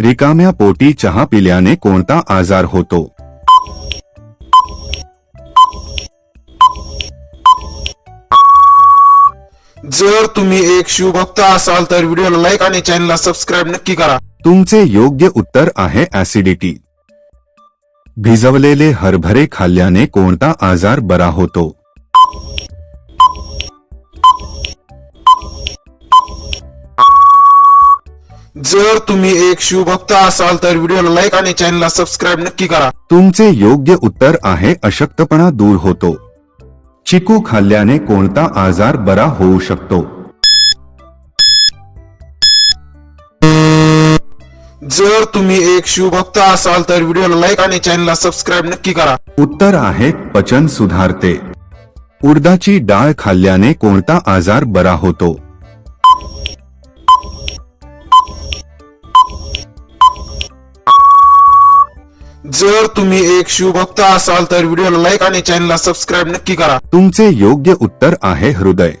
रिकाम्या पोटी चहा पिल्याने कोणता आजार होतो? जर तुम्ही एक शिवभक्त असाल तर व्हिडिओला लाईक आणि चॅनलला सबस्क्राईब नक्की करा. तुमचे योग्य उत्तर आहे ऍसिडिटी भिजवलेले हरभरे खाल्ल्याने कोणता आजार बरा होतो? जर तुम्ही एक शिवभक्त असाल तर व्हिडिओला लाईक आणि चॅनलला सबस्क्राईब नक्की करा. तुमचे योग्य उत्तर आहे अशक्तपणा दूर होतो. चिकू खाल्ल्याने कोणता आजार बरा होऊ शकतो? जर तुम्ही एक शिवभक्त असाल तर व्हिडिओला लाईक आणि चॅनलला सबस्क्राईब नक्की करा. उत्तर आहे पचन सुधारते. उडदाची डाळ खाल्ल्याने कोणता आजार बरा होतो? जर तुम्ही एक शिवभक्त असाल तर व्हिडिओला लाईक आणि चॅनलला सबस्क्राईब नक्की करा. तुमचे योग्य उत्तर आहे हृदय.